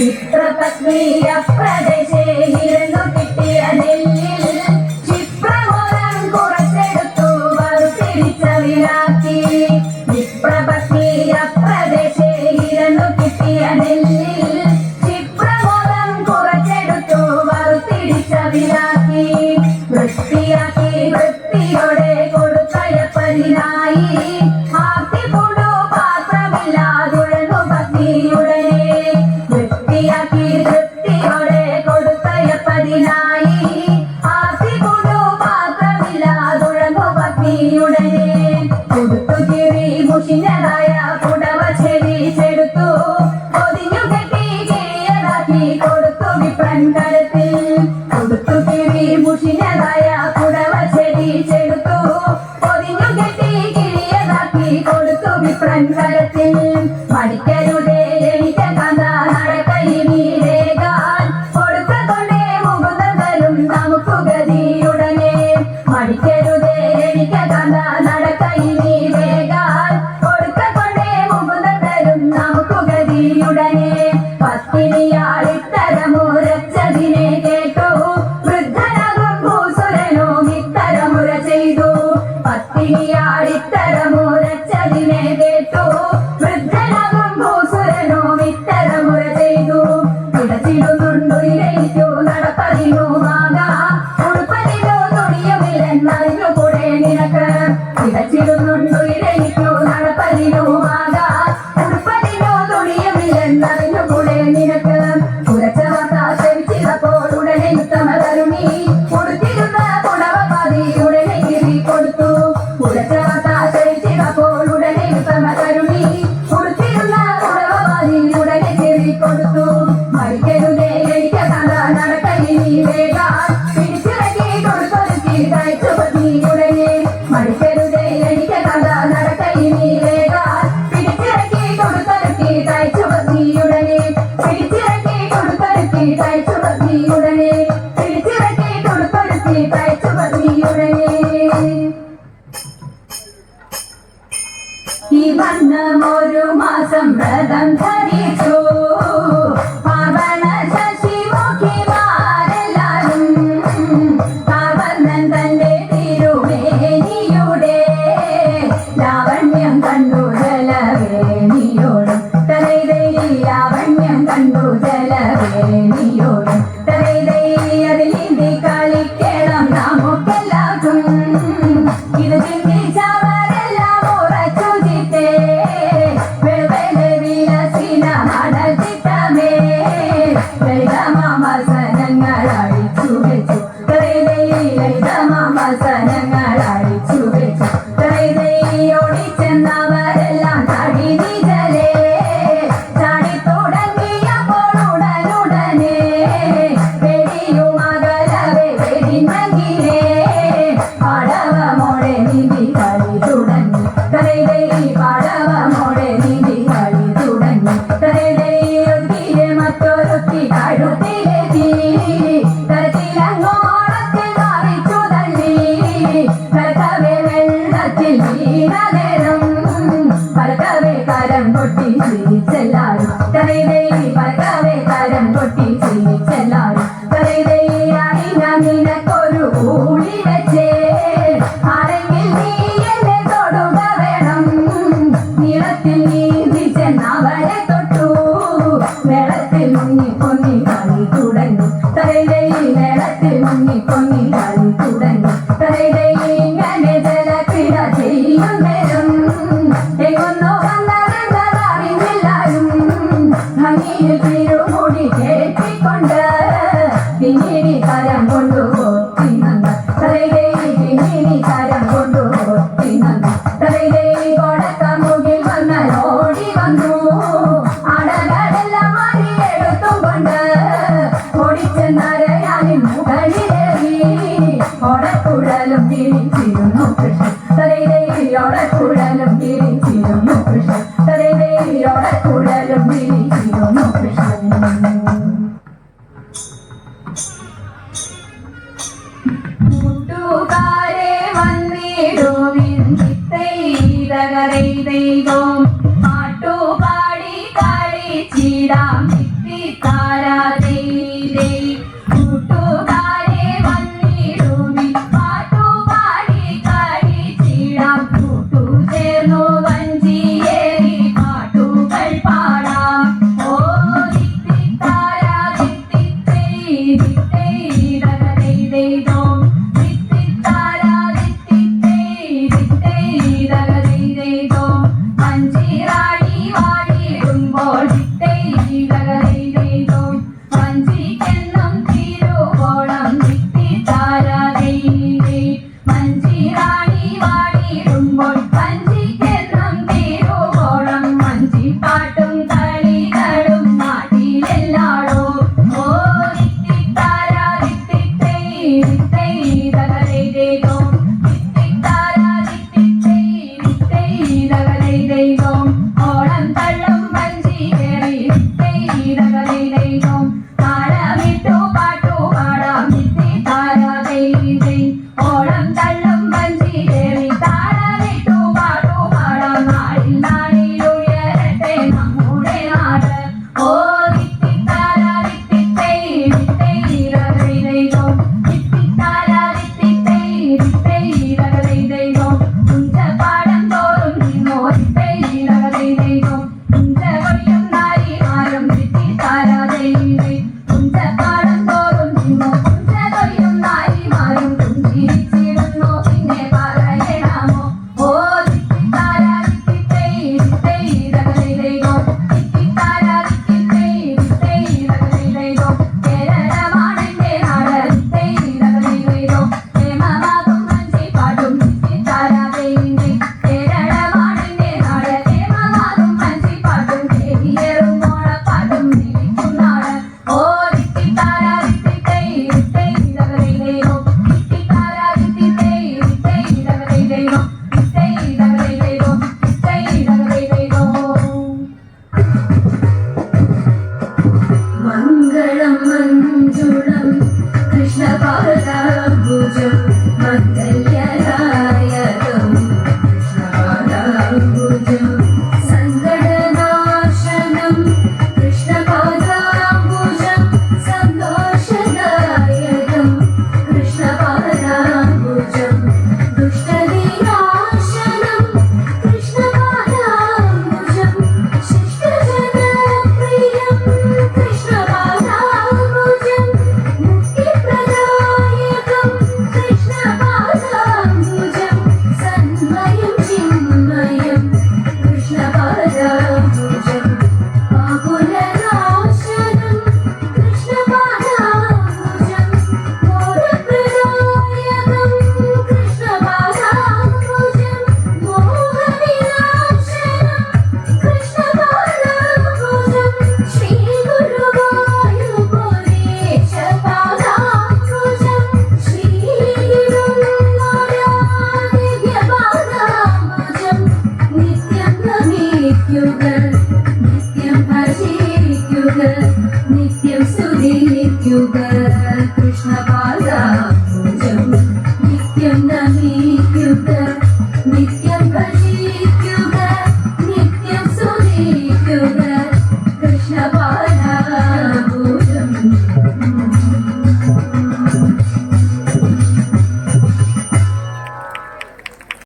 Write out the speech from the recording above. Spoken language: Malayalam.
ചിത്രപത്മിയുടെ പ്രദേശേ ഇരുന്നു കിട്ടിയതില്ലേ Hare നീ മടിക്കരുത് തിരച്ചിടുന്നുണ്ടു ഇടയിൽ tired. ദൈവം പാട്ടുപാടി കളിച്ചിടാം ചിത്തിത്താ They don't you makes